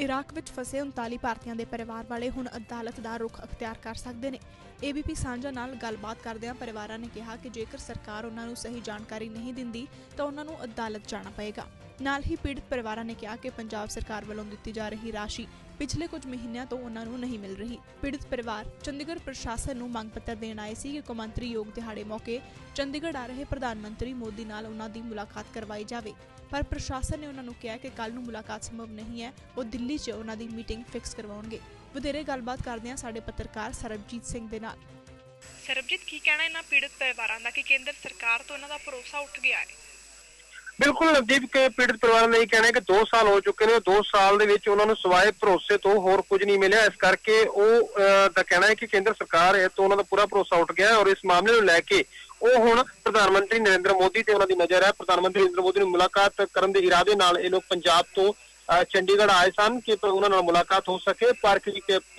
Iraq ਵਿੱਚ ਫਸੇ 39 ਭਾਰਤੀਆਂ ਦੇ ਪਰਿਵਾਰ ਵਾਲੇ ਹੁਣ ਅਦਾਲਤ ਦਾ ਰੁਖ ਅਖਤਿਆਰ ਕਰ ਸਕਦੇ ਨੇ। ਏਬੀਪੀ ਸਾਂਝਾ ਨਾਲ ਗੱਲਬਾਤ ਕਰਦਿਆਂ ਪਰਿਵਾਰਾਂ ਨੇ ਕਿਹਾ ਕਿ ਜੇਕਰ ਸਰਕਾਰ ਉਹਨਾਂ ਨੂੰ ਸਹੀ ਜਾਣਕਾਰੀ ਨਹੀਂ ਦਿੰਦੀ, ਤਾਂ ਉਹਨਾਂ ਨੂੰ ਅਦਾਲਤ ਜਾਣਾ ਪਏਗਾ। ਨਾਲ ਹੀ ਪੀੜਤ ਪਰਿਵਾਰਾਂ ਨੇ ਕਿਹਾ ਕਿ ਪੰਜਾਬ ਸਰਕਾਰ ਵੱਲੋਂ ਦਿੱਤੀ ਜਾ ਰਹੀ ਰਾਸ਼ੀ ਪਿਛਲੇ ਕੁਝ ਮਹੀਨਿਆਂ ਤੋਂ ਉਹਨਾਂ ਨੂੰ ਨਹੀਂ ਮਿਲ ਰਹੀ। ਪੀੜਤ ਪਰਿਵਾਰ ਚੰਡੀਗੜ੍ਹ ਪ੍ਰਸ਼ਾਸਨ ਨੂੰ ਮੰਗ ਪੱਤਰ ਦੇਣ ਆਏ ਸੀ ਕਿ ਕੌਮਾਂਤਰੀ ਯੋਗ ਦਿਹਾੜੇ ਮੌਕੇ ਚੰਡੀਗੜ੍ਹ ਆ ਰਹੇ ਪ੍ਰਧਾਨ ਮੰਤਰੀ ਮੋਦੀ ਨਾਲ ਉਹਨਾਂ ਦੀ ਮੁਲਾਕਾਤ ਕਰਵਾਈ ਜਾਵੇ। ਪਰ ਪ੍ਰਸ਼ਾਸਨ ਨੇ ਉਹਨਾਂ ਨੂੰ ਕਿਹਾ ਕਿ ਕੱਲ ਨੂੰ ਮੁਲਾਕਾਤ ਸੰਭਵ ਨਹੀਂ ਹੈ, ਉਹ ਦਿੱਲੀ 'ਚ ਉਹਨਾਂ ਦੀ ਮੀਟਿੰਗ ਫਿਕਸ ਕਰਵਾਉਣਗੇ। ਵਧੇਰੇ ਗੱਲਬਾਤ ਕਰਦੇ ਹਾਂ ਸਾਡੇ ਪੱਤਰਕਾਰ ਸਰਬਜੀਤ ਸਿੰਘ ਦੇ ਨਾਲ। ਸਰਬਜੀਤ, ਕੀ ਕਹਿਣਾ ਇਹਨਾਂ ਪੀੜਤ ਪਰਿਵਾਰਾਂ ਦਾ ਕਿ ਕੇਂਦਰ ਸਰਕਾਰ ਤੋਂ ਇਹਨਾਂ ਦਾ ਭਰੋਸਾ ਉੱਠ ਗਿਆ ਹੈ? ਬਿਲਕੁਲ ਨਵਦੀਪ ਕੇ ਪੀੜਤ ਪਰਿਵਾਰ ਨੇ ਇਹ ਕਹਿਣਾ ਕਿ 2 ਸਾਲ ਹੋ ਚੁੱਕੇ ਨੇ 2 ਸਾਲ ਦੇ ਵਿੱਚ ਉਹਨਾਂ ਨੂੰ ਸਵਾਏ ਭਰੋਸੇ ਤੋਂ ਹੋਰ ਕੁਝ ਨਹੀਂ ਮਿਲਿਆ। ਇਸ ਕਰਕੇ ਉਹ ਅਹ, ਦਾ ਕਹਿਣਾ ਹੈ ਕਿ ਕੇਂਦਰ ਸਰਕਾਰ ਹੈ ਤੋਂ ਉਹਨਾਂ ਦਾ ਪੂਰਾ ਭਰੋਸਾ ਉੱਠ ਗਿਆ ਔਰ ਇਸ ਮਾਮਲੇ ਨੂੰ ਲੈ ਕੇ ਉਹ ਹੁਣ ਪ੍ਰਧਾਨ ਮੰਤਰੀ ਨਰਿੰਦਰ ਮੋਦੀ ਤੇ ਉਹਨਾਂ ਦੀ ਨਜ਼ਰ ਹੈ। ਪ੍ਰਧਾਨ ਮੰਤਰੀ ਨਰਿੰਦਰ ਮੋਦੀ ਨੂੰ ਮੁਲਾਕਾਤ ਕਰਨ ਦੇ ਇਰਾਦੇ ਨਾਲ ਇਹ ਲੋਕ ਪੰਜਾਬ ਤੋਂ ਚੰਡੀਗੜ੍ਹ ਆਏ ਸਨ ਕਿ ਪ- ਉਹਨਾਂ ਨਾਲ ਮੁਲਾਕਾਤ ਹੋ ਸਕੇ। ਪਰ ਕਿ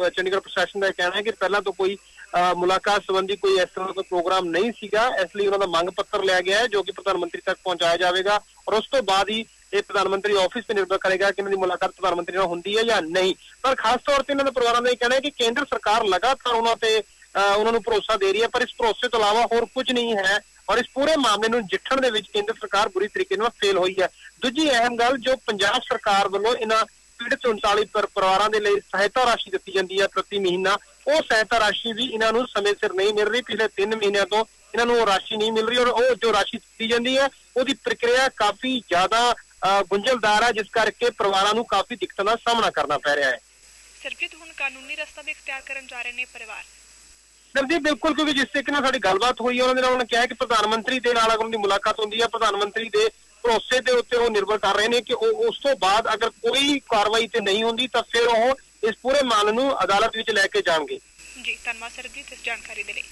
ਚੰਡੀਗੜ੍ਹ ਪ੍ਰਸ਼ਾਸਨ ਦਾ ਇਹ ਕਹਿਣਾ ਹੈ ਕਿ ਪਹਿਲਾਂ ਤੋਂ ਕੋਈ ਅਹ, ਮੁਲਾਕਾਤ ਸੰਬੰਧੀ ਕੋਈ ਇਸ ਤਰ੍ਹਾਂ ਦਾ ਕੋਈ ਪ੍ਰੋਗਰਾਮ ਨਹੀਂ ਸੀਗਾ। ਇਸ ਲਈ ਉਹਨਾਂ ਦਾ ਮੰਗ ਪੱਤਰ ਲਿਆ ਗਿਆ ਹੈ ਜੋ ਕਿ ਪ੍ਰਧਾਨ ਮੰਤਰੀ ਤੱਕ ਪਹੁੰਚਾਇਆ ਜਾਵੇਗਾ ਔਰ ਉਸ ਤੋਂ ਬਾਅਦ ਹੀ ਇਹ ਪ੍ਰਧਾਨ ਮੰਤਰੀ ਆਫਿਸ ਤੇ ਨਿਰਭਰ ਕਰੇਗਾ ਕਿ ਇਹਨਾਂ ਦੀ ਮੁਲਾਕਾਤ ਪ੍ਰਧਾਨ ਮੰਤਰੀ ਨਾਲ ਹੁੰਦੀ ਹੈ ਜਾਂ ਨਹੀਂ। ਪਰ ਖਾਸ ਤੌਰ ਤੇ ਇਹਨਾਂ ਦੇ ਪਰਿਵਾਰਾਂ ਦਾ ਇਹ ਕਹਿਣਾ ਹੈ ਕਿ ਕੇਂਦਰ ਸਰਕਾਰ ਲਗਾਤਾਰ ਉਹਨਾਂ ਤੇ ਅਹ, ਉਹਨਾਂ ਨੂੰ ਭਰੋਸਾ ਦੇ ਰਹੀ ਹੈ ਪਰ ਇਸ ਭਰੋਸੇ ਤੋਂ ਇਲਾਵਾ ਹੋਰ ਕੁਝ ਨਹੀਂ ਹੈ। ਔਰ ਇਸ ਪੂਰੇ ਮਾਮਲੇ ਨੂੰ ਜਿੱਠਣ ਦੇ ਵਿੱਚ ਕੇਂਦਰ ਸਰਕਾਰ ਬੁਰੀ ਤਰੀਕੇ ਨਾਲ ਫੇਲ ਹੋਈ ਹੈ। ਦੂਜੀ ਅਹਿਮ ਗੱਲ ਜੋ ਪੰਜਾਬ ਸਰਕਾਰ ਵੱਲੋਂ ਇਹਨਾਂ ਪੀੜਤ 39 ਪਰਿਵਾਰਾਂ ਦੇ ਲਈ ਸਹਾਇਤਾ ਰਾਸ਼ੀ ਦਿੱਤੀ ਜਾਂਦੀ ਹੈ ਪ੍ਰਤੀ ਮਹੀਨਾ, ਉਹ ਸਹਾਇਤਾ ਰਾਸ਼ੀ ਵੀ ਇਹਨਾਂ ਨੂੰ ਸਮੇਂ ਸਿਰ ਨਹੀਂ ਮਿਲ ਰਹੀ। ਪਿਛਲੇ 3 ਮਹੀਨਿਆਂ ਤੋਂ ਇਹਨਾਂ ਨੂੰ ਉਹ ਰਾਸ਼ੀ ਨਹੀਂ ਮਿਲ ਰਹੀ ਔਰ ਉਹ ਜੋ ਰਾਸ਼ੀ ਦਿੱਤੀ ਜਾਂਦੀ ਹੈ, ਉਹਦੀ ਪ੍ਰਕਿਰਿਆ ਕਾਫੀ ਜ਼ਿਆਦਾ ਗੁੰਝਲਦਾਰ ਹੈ, ਜਿਸ ਕਰਕੇ ਪਰਿਵਾਰਾਂ ਨੂੰ ਕਾਫੀ ਦਿੱਕਤਾਂ ਦਾ ਸਾਹਮਣਾ ਕਰਨਾ ਪੈ ਰਿਹਾ ਹੈ। ਸਰਬਜੀਤ, ਹੁਣ ਕਾਨੂੰਨੀ ਰਸਤਾ ਵੀ ਇਖਤਿਆਰ ਕਰਨ ਜਾ ਰਹੇ ਨੇ ਪਰਿਵਾਰ। ਨਵਦੀਪ ਬਿਲਕੁਲ, ਕਿਉਂਕਿ ਜਿਸ ਤਰੀਕੇ ਨਾਲ ਸਾਡੀ ਗੱਲਬਾਤ ਹੋਈ ਹੈ, ਉਹਨਾਂ ਦੇ ਨਾਲ ਉਹਨਾਂ ਨੇ ਕਿਹਾ ਕਿ ਪ੍ਰਧਾਨ ਮੰਤਰੀ ਦੇ ਨਾਲ ਅਗਰ ਉਹਨਾਂ ਦੀ ਮੁਲਾਕਾਤ ਹੁੰਦੀ ਹੈ, ਪ੍ਰਧਾਨ ਮੰਤਰੀ ਦੇ ਭਰੋਸੇ ਦੇ ਉੱਤੇ ਉਹ ਨਿਰਭਰ ਕਰ ਰਹੇ ਨੇ ਕਿ ਉਹ ਉਸ ਤੋਂ ਬਾਅਦ ਅਗਰ ਕੋਈ ਕਾਰਵਾਈ ਤੇ ਨਹੀਂ ਹੁੰਦੀ, ਤਾਂ ਫਿਰ ਉਹ ਇਸ ਪੂਰੇ ਮਾਮਲੇ ਨੂੰ ਅਦਾਲਤ ਵਿੱਚ ਲੈ ਕੇ ਜਾਣਗੇ। ਜੀ, ਧੰਨਵਾਦ ਸਰਬਜੀਤ ਇਸ ਜਾਣਕਾਰੀ ਦੇ ਲਈ।